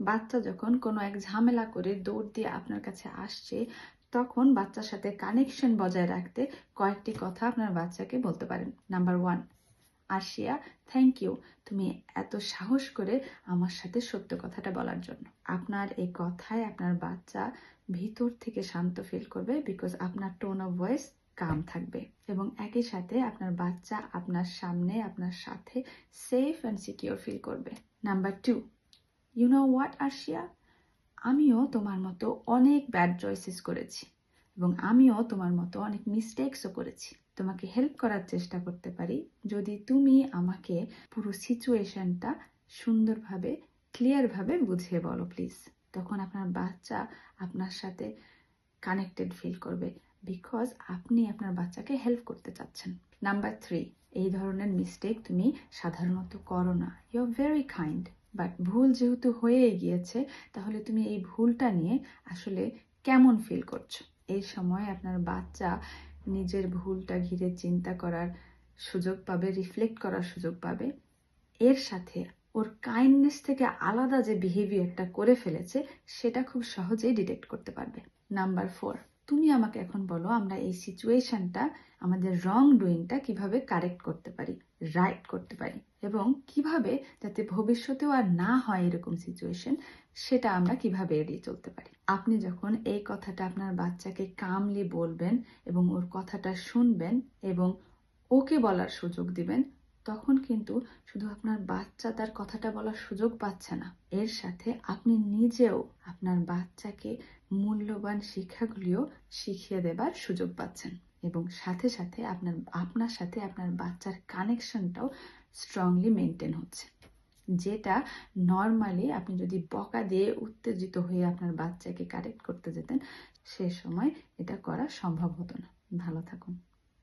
বাচ্চা যখন কোনো এক ঝামেলা করে দৌড় দিয়ে আপনার কাছে আসছে, তখন বাচ্চার সাথে কানেকশন বজায় রাখতে কয়েকটি কথা আপনার বাচ্চাকে বলতে পারেন। Number one Ashiya thank you তুমি এত সাহস করে আমার সাথে সত্য কথাটা বলার জন্য। আপনার এই কথায় আপনার বাচ্চা ভিতর থেকে শান্ত ফিল করবে বিকজ আপনার টোন অফ ভয়েস কাম থাকবে। এবং একই সাথে আপনার বাচ্চা আপনার সামনে, আপনার সাথে সেফ অ্যান্ড সিকিউর ফিল করবে। Number two you know what Arshiya আমিও তোমার মতো অনেক ব্যাড চয়েসেস করেছি এবং আমিও তোমার মতো অনেক মিস্টেকসও করেছি। তোমাকে হেল্প করার চেষ্টা করতে পারি যদি তুমি আমাকে পুরো সিচুয়েশনটা সুন্দরভাবে ক্লিয়ারভাবে বুঝিয়ে বলো প্লিজ তখন আপনার বাচ্চা আপনার সাথে কানেক্টেড ফিল করবে বিকজ আপনি আপনার বাচ্চাকে হেল্প করতে চাচ্ছেন। নাম্বার থ্রি এই ধরনের মিস্টেক তুমি সাধারণত করো না। You are very kind but ভুল যেহেতু হয়ে গিয়েছে, তাহলে তুমি এই ভুলটা নিয়ে আসলে কেমন ফিল করছ? এই সময় আপনার বাচ্চা নিজের ভুলটা ঘিরে চিন্তা করার সুযোগ পাবে রিফ্লেক্ট করার সুযোগ পাবে। এর সাথে ওর কাইন্ডনেস থেকে আলাদা যে বিহেভিয়ারটা করে ফেলেছে, সেটা খুব সহজেই ডিটেক্ট করতে পারবে। নাম্বার ফোর তুমি আমাকে এখন বলো, আমরা এই সিচুয়েশনটা, আমাদের রং ডুইংটা কীভাবে কারেক্ট করতে পারি রাইট করতে পারি এবং কীভাবে যাতে ভবিষ্যতেও আর না হয় এরকম সিচুয়েশন সেটা আমরা কীভাবে এড়িয়ে চলতে পারি। আপনি যখন এই কথাটা আপনার বাচ্চাকে কামলি বলবেন এবং ওর কথাটা শুনবেন এবং ওকে বলার সুযোগ দিবেন তখন কিন্তু শুধু আপনার বাচ্চা তার কথাটা বলার সুযোগ পাচ্ছে না। এর সাথে আপনি নিজেও আপনার বাচ্চাকে মূল্যবান শিক্ষাগুলিও শিখিয়ে দেবার সুযোগ পাচ্ছেন এবং সাথে সাথে আপনার আপনার সাথে আপনার বাচ্চার কানেকশনটাও স্ট্রংলি মেনটেন হচ্ছে। যেটা নর্মালি আপনি যদি বকা দিয়ে উত্তেজিত হয়ে আপনার বাচ্চাকে কারেক্ট করতে যেতেন, সে সময় এটা করা সম্ভব হতো না। ভালো থাকুন।